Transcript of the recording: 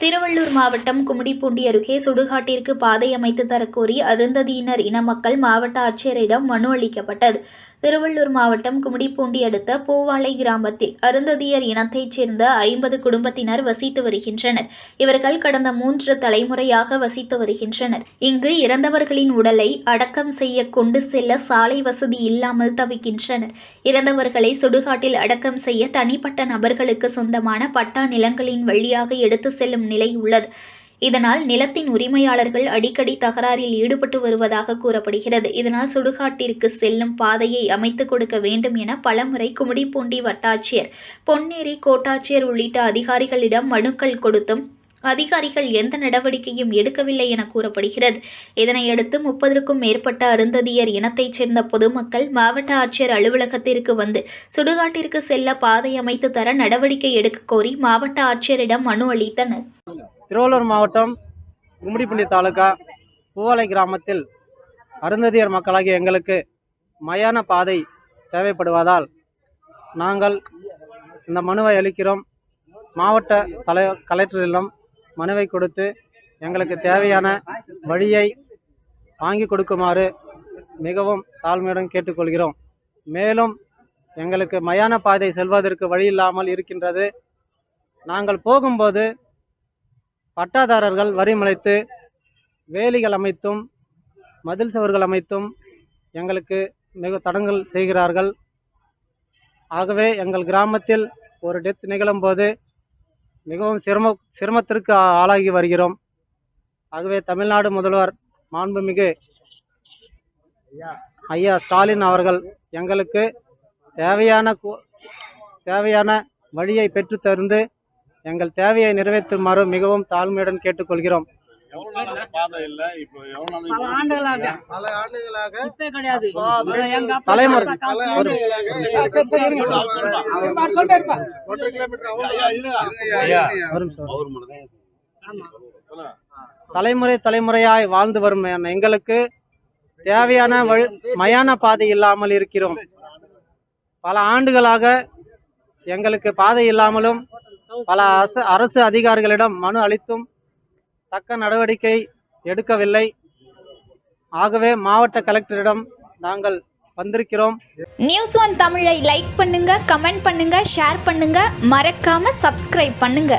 திருவள்ளூர் மாவட்டம் கும்மிடிப்பூண்டி அருகே சுடுகாட்டிற்கு பாதை அமைத்து தரக்கோரி அருந்ததியினர் இன மக்கள் மாவட்ட ஆட்சியரிடம் மனு அளிக்கப்பட்டது. திருவள்ளூர் மாவட்டம் கும்மிடிப்பூண்டி அடுத்த பூவாலை கிராமத்தில் அருந்ததியர் இனத்தைச் சேர்ந்த ஐம்பது குடும்பத்தினர் வசித்து வருகின்றனர். இவர்கள் கடந்த மூன்று தலைமுறையாக வசித்து வருகின்றனர். இங்கு இறந்தவர்களின் உடலை அடக்கம் செய்ய கொண்டு செல்ல சாலை வசதி இல்லாமல் தவிக்கின்றனர். இறந்தவர்களை சுடுகாட்டில் அடக்கம் செய்ய தனிப்பட்ட நபர்களுக்கு சொந்தமான பட்டா நிலங்களின் வழியாக எடுத்து செல்லும் நிலை உள்ளது. இதனால் நிலத்தின் உரிமையாளர்கள் அடிக்கடி தகராறில் ஈடுபட்டு வருவதாக கூறப்படுகிறது. இதனால் சுடுகாட்டிற்கு செல்லும் பாதையை அமைத்துக் கொடுக்க வேண்டும் என பலமுறை கும்மிடிப்பூண்டி வட்டாட்சியர் பொன்னேரி கோட்டாட்சியர் உள்ளிட்ட அதிகாரிகளிடம் மனுக்கள் கொடுத்தும் அதிகாரிகள் எந்த நடவடிக்கையும் எடுக்கவில்லை என கூறப்படுகிறது. இதனையடுத்து முப்பதற்கும் மேற்பட்ட அருந்ததியர் இனத்தைச் சேர்ந்த பொதுமக்கள் மாவட்ட ஆட்சியர் அலுவலகத்திற்கு வந்து சுடுகாட்டிற்கு செல்ல பாதை அமைத்து தர நடவடிக்கை எடுக்க கோரி மாவட்ட ஆட்சியரிடம் மனு அளித்தனர். திருவள்ளூர் மாவட்டம் கும்மிடிப்பூண்டி தாலுகா பூவாலை கிராமத்தில் அருந்ததியர் மக்களாகிய எங்களுக்கு மயான பாதை தேவைப்படுவதால் நாங்கள் இந்த மனுவை அளிக்கிறோம். மாவட்ட தலை கலெக்டரிடம் மனுவை கொடுத்து எங்களுக்கு தேவையான வழியை வாங்கி கொடுக்குமாறு மிகவும் தாழ்மையுடன் கேட்டுக்கொள்கிறோம். மேலும் எங்களுக்கு மயான பாதை செல்வதற்கு வழி இல்லாமல் இருக்கின்றது. நாங்கள் போகும்போது பட்டாதாரர்கள் வரிமலைத்து வேலிகள் அமைத்தும் மதில் சுவர்கள் அமைத்தும் எங்களுக்கு மிக தடங்கல் செய்கிறார்கள். ஆகவே எங்கள் கிராமத்தில் ஒரு டெத் நிகழும்போது மிகவும் சிரம சிரமத்திற்கு ஆளாகி வருகிறோம். ஆகவே தமிழ்நாடு முதல்வர் மாண்புமிகு ஐயா. ஸ்டாலின் அவர்கள் எங்களுக்கு தேவையான தேவையான வழியை பெற்றுத் தந்து எங்கள் தேவையை நிறைவேற்றுமாறு மிகவும் தாழ்மையுடன் கேட்டுக்கொள்கிறோம். தலைமுறை. தலைமுறையாய் வாழ்ந்து வரும் எங்களுக்கு தேவையான வழி- மயான பாதை இல்லாமல் இருக்கிறோம். பல ஆண்டுகளாக எங்களுக்கு பாதை இல்லாமலும் பல அரசு அரசு அதிகாரிகளிடம் மனு அளித்தும் தக்க நடவடிக்கை எடுக்கவில்லை. ஆகவே மாவட்ட கலெக்டரிடம் நாங்கள் வந்திருக்கிறோம். நியூஸ் ஒன் தமிழை லைக் பண்ணுங்க கமெண்ட் பண்ணுங்க ஷேர் பண்ணுங்க. மறக்காம சப்ஸ்கிரைப் பண்ணுங்க.